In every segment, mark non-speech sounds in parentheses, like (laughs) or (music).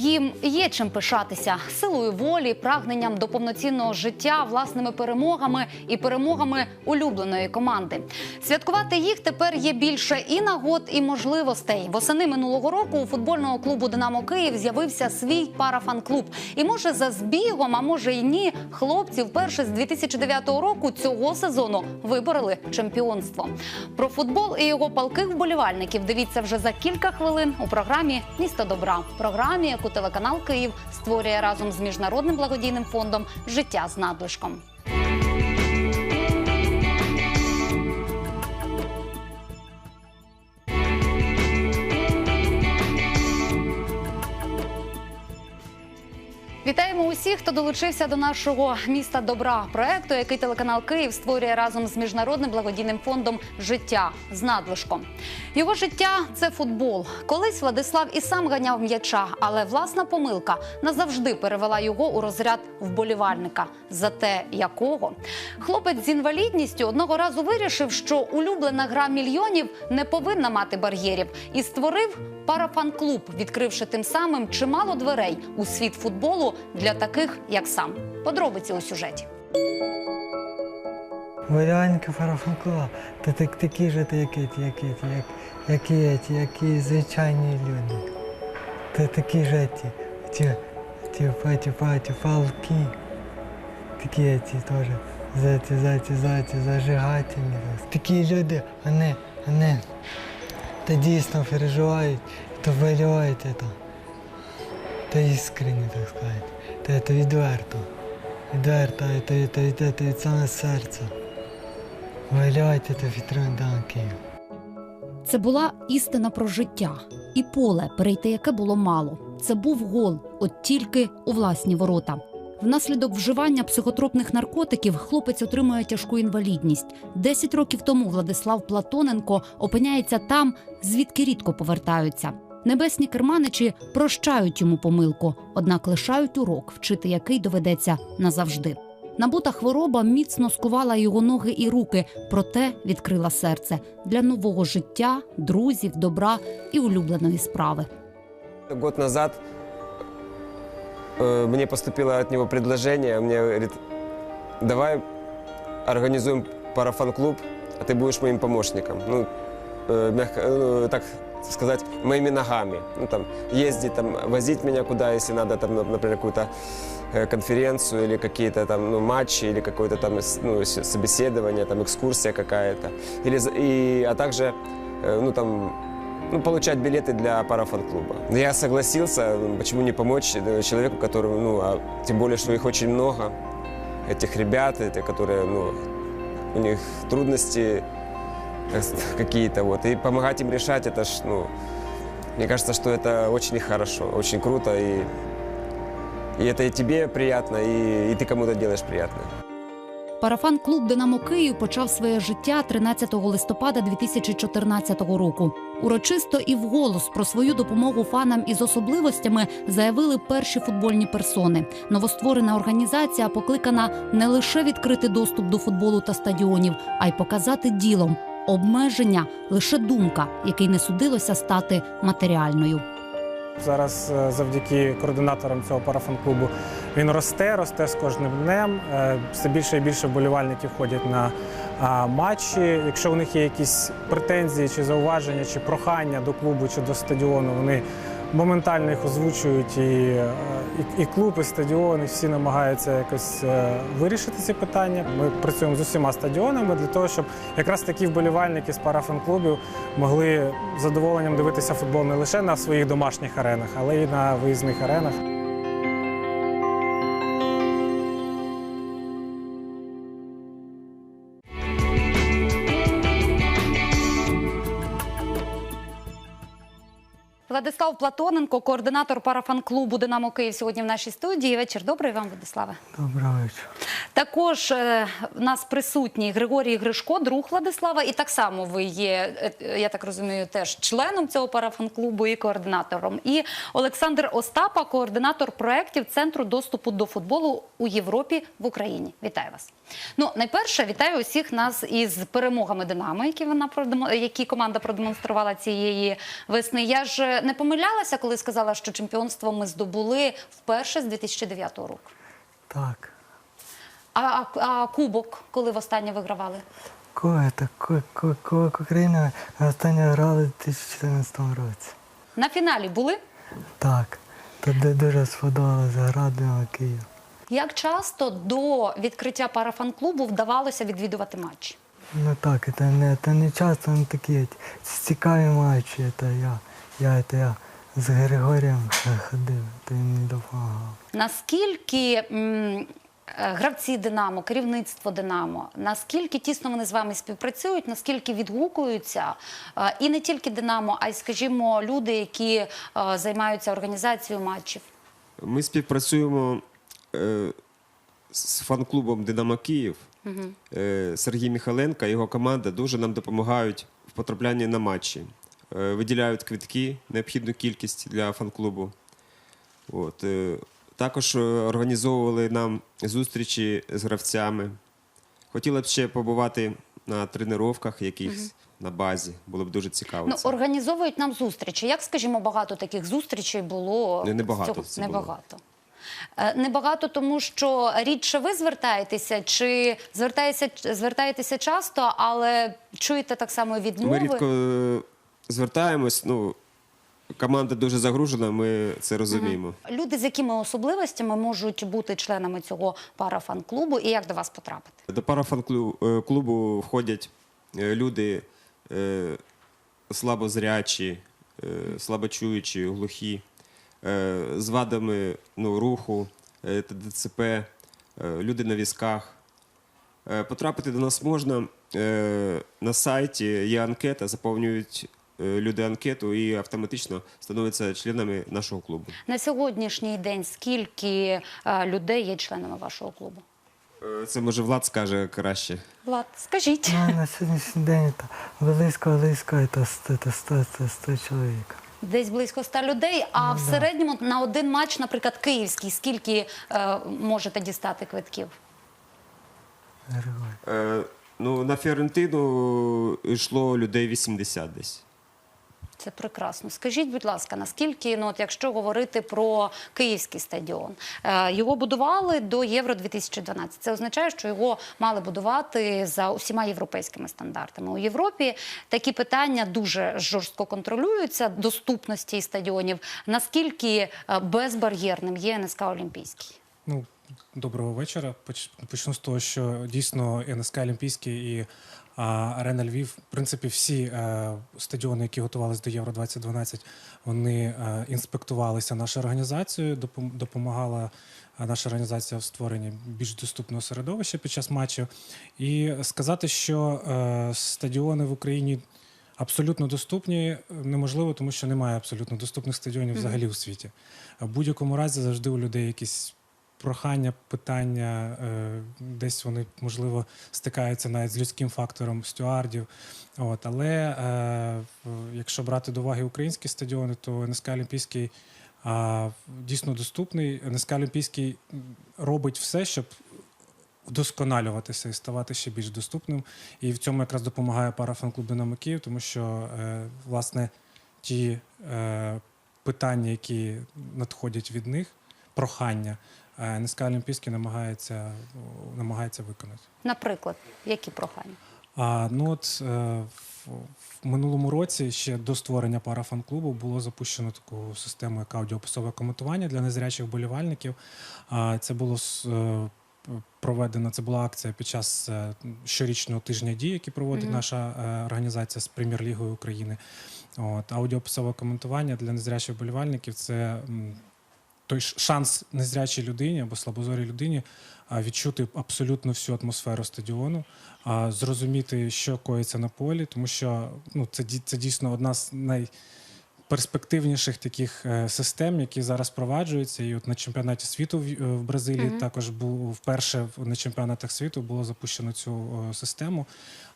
Їм є чим пишатися силою волі, прагненням до повноцінного життя, власними перемогами і перемогами улюбленої команди. Святкувати їх тепер є більше і нагод, і можливостей. Восени минулого року у футбольного клубу Динамо Київ з'явився свій парафан-клуб. І може за збігом, а може й ні, хлопці вперше з 2009 року цього сезону вибороли чемпіонство. Про футбол і його палких вболівальників дивіться вже за кілька хвилин у програмі Місто добра. Програмі, яку телеканал Київ створює разом з міжнародним благодійним фондом Життя з надлишком. Усіх, хто долучився до нашого міста добра проекту, який телеканал Київ створює разом з міжнародним благодійним фондом Життя з надлишком. Його життя це футбол. Колись Владислав і сам ганяв м'яча, але власна помилка назавжди перевела його у розряд вболівальника. Зате якого хлопець з інвалідністю одного разу вирішив, що улюблена гра мільйонів не повинна мати бар'єрів, і створив парафан-клуб, відкривши тим самим чимало дверей у світ футболу для таких, як сам. Подробиці у сюжеті. Варіанки фарафанкова, то так, такі ж, які, ті, які, ті, як, які, ті, які звичайні люди. То такі ж ті, ті, ті, ті, ті, фалки, такі ті теж, за ті, за ті, за ті, зажигательні. Такі люди, вони, вони, то дійсно переживають, то вболівають, то, то іскренні, так сказати, то, то відверто. Відверто, то, то, то, то від саме серця. Виляйте та вітрин Київ. Це була істина про життя і поле, перейти яке було мало. Це був гол, от тільки у власні ворота. Внаслідок вживання психотропних наркотиків хлопець отримує тяжку інвалідність. Десять років тому Владислав Платоненко опиняється там, звідки рідко повертаються. Небесні керманичі прощають йому помилку, однак лишають урок, вчити який доведеться назавжди. Набута хвороба міцно скувала його ноги і руки, проте відкрила серце для нового життя, друзів, добра і улюбленої справи. Год назад мне поступило от него предложение, мне говорит, давай организуем парафан-клуб, а ты будешь моим помощником. Ну, э, мягко, э, так сказать, моими ногами. Ну, там, ездить, там, возить меня куда, если надо, там, нап- например, какую-то э, конференцию или какие-то там ну, матчи или какое-то там с- ну, с- собеседование, там экскурсия какая-то, или за- и а также э, ну там ну, получать билеты для парафан-клуба. Я согласился, почему не помочь э, человеку, который, ну, а тем более, что их очень много, этих ребят, эти, которые, ну, у них трудности э, (laughs) какие-то, вот, и помогать им решать, это ж, ну, мне кажется, что это очень хорошо, очень круто, и, и это и тебе приятно, и, и ты кому-то делаешь приятно. Парафан-клуб Динамо Київ почав своє життя 13 листопада 2014 року. Урочисто і вголос про свою допомогу фанам із особливостями заявили перші футбольні персони. Новостворена організація покликана не лише відкрити доступ до футболу та стадіонів, а й показати ділом обмеження лише думка, який не судилося стати матеріальною. Зараз е, завдяки координаторам цього парафан-клубу він росте, росте з кожним днем. Е, Все більше і більше вболівальників ходять на матчі. Якщо у них є якісь претензії чи зауваження, чи прохання до клубу чи до стадіону, вони моментально їх озвучують. І, е, і, і клуб, і стадіон, і всі намагаються якось е, вирішити ці питання. Ми працюємо з усіма стадіонами для того, щоб якраз такі вболівальники з парафан-клубів могли з задоволенням дивитися футбол не лише на своїх домашніх аренах, але й на виїзних аренах. Владислав Платоненко, координатор парафан-клубу Динамо Київ, сьогодні в нашій студії. Вечір добрий вам, Владиславе. Доброго вечора. Також е, в нас присутній Григорій Гришко, друг Владислава, і так само ви є, е, я так розумію, теж членом цього парафан-клубу і координатором. І Олександр Остапа, координатор проєктів Центру доступу до футболу у Європі в Україні. Вітаю вас. Ну, найперше, вітаю усіх нас із перемогами Динамо, які вона продемо- які команда продемонструвала цієї весни. Я ж не не помилялася, коли сказала, що чемпіонство ми здобули вперше з 2009 року? Так. А, а, а кубок, коли востаннє вигравали? Ку- Кубок України останнє грали в 2014 році. На фіналі були? Так. Туди дуже сподобалося гра Динамо Київ. Як часто до відкриття парафан-клубу вдавалося відвідувати матчі? Ну так, це не, це не часто не такі цікаві матчі. Це я, я, це я з Григорієм ходив, то він мені допомагав. Наскільки м, е, гравці Динамо, керівництво Динамо, наскільки тісно вони з вами співпрацюють, наскільки відгукуються, е, і не тільки Динамо, а й, скажімо, люди, які е, займаються організацією матчів? Ми співпрацюємо е, з фан-клубом Динамо Київ. Е, Сергій Михайленко і його команда дуже нам допомагають в потраплянні на матчі. Е, виділяють квитки, необхідну кількість для фан-клубу. От, е, також організовували нам зустрічі з гравцями. Хотіли б ще побувати на тренуваннях якихось на базі. Було б дуже цікаво. Ну, це. організовують нам зустрічі. Як, скажімо, багато таких зустрічей було? Не, небагато цього? це було. Небагато. Е, Небагато, тому що рідше ви звертаєтеся, чи звертаєтеся, звертаєтеся часто, але чуєте так само відмови? Ми рідко е, звертаємось. Ну, команда дуже загружена, ми це розуміємо. Люди з якими особливостями можуть бути членами цього парафан-клубу і як до вас потрапити? До парафан-клубу входять е, люди е, слабозрячі, е, слабочуючі, глухі, е, з вадами ну, руху, е, та ДЦП, е, люди на візках. Е, Потрапити до нас можна е, на сайті, є анкета, заповнюють е, люди анкету і автоматично становляться членами нашого клубу. На сьогоднішній день скільки е, людей є членами вашого клубу? Е, Це може Влад скаже краще. Влад, скажіть. Ну, на сьогоднішній день це близько, близько, це 100, це 100, 100 чоловік. Десь близько ста людей. А в середньому на один матч, наприклад, київський, скільки е, можете дістати квитків? Е, ну, на Фіорентину йшло людей 80 десь. Це прекрасно. Скажіть, будь ласка, наскільки, ну от якщо говорити про київський стадіон, е, його будували до Євро 2012. Це означає, що його мали будувати за усіма європейськими стандартами. У Європі такі питання дуже жорстко контролюються доступності стадіонів. Наскільки е, безбар'єрним є НСК Олімпійський? Ну, доброго вечора. Поч- Почну з того, що дійсно НСК Олімпійський і Арена Львів, в принципі, всі е, стадіони, які готувалися до Євро 2012, вони е, інспектувалися нашою організацією, допом- допомагала е, наша організація в створенні більш доступного середовища під час матчів. І сказати, що стадіони в Україні. Абсолютно доступні неможливо, тому що немає абсолютно доступних стадіонів взагалі у світі. В будь-якому разі завжди у людей якісь прохання, питання, е, десь вони, можливо, стикаються навіть з людським фактором стюардів. От, але е, якщо брати до уваги українські стадіони, то НСК Олімпійський дійсно доступний. НСК Олімпійський робить все, щоб вдосконалюватися і ставати ще більш доступним. І в цьому якраз допомагає парафан-клуб «Динамо Київ», тому що е, власне ті е, питання, які надходять від них, прохання, НСК Олімпійський намагається, намагається виконати. Наприклад, які прохання? А ну от е, в, в минулому році ще до створення парафан-клубу було запущено таку систему, як аудіописове коментування для незрячих болівальників. А це було е, проведено. Це була акція під час е, щорічного тижня дій, який проводить наша е, організація з прем'єр-лігою України. От аудіописове коментування для незрячих болівальників це. Той шанс незрячій людині або слабозорій людині відчути абсолютно всю атмосферу стадіону, зрозуміти, що коїться на полі, тому що ну, це, це дійсно одна з найперспективніших таких е, систем, які зараз впроваджуються. І от на чемпіонаті світу в, е, Бразилії також був вперше на чемпіонатах світу було запущено цю систему.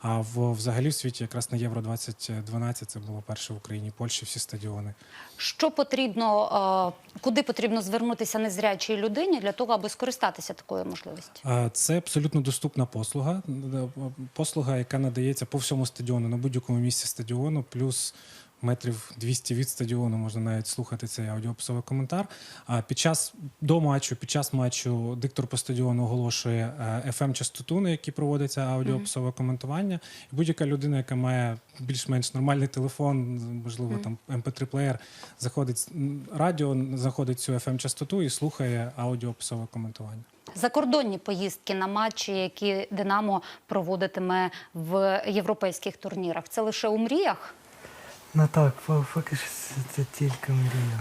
А в взагалі в світі, якраз на Євро 2012 це було перше в Україні, Польщі, всі стадіони. Що потрібно, е, куди потрібно звернутися незрячій людині для того, аби скористатися такою можливістю? Це абсолютно доступна послуга. Послуга, яка надається по всьому стадіону, на будь-якому місці стадіону, плюс метрів 200 від стадіону можна навіть слухати цей аудіописовий коментар. А під час до матчу, під час матчу диктор по стадіону оголошує fm частоту на якій проводиться аудіописове коментування. І будь-яка людина, яка має більш-менш нормальний телефон, можливо, там mp3 плеєр, заходить радіо, заходить цю fm частоту і слухає аудіописове коментування. Закордонні поїздки на матчі, які Динамо проводитиме в європейських турнірах. Це лише у мріях. Ну так, по- поки що це тільки мрія.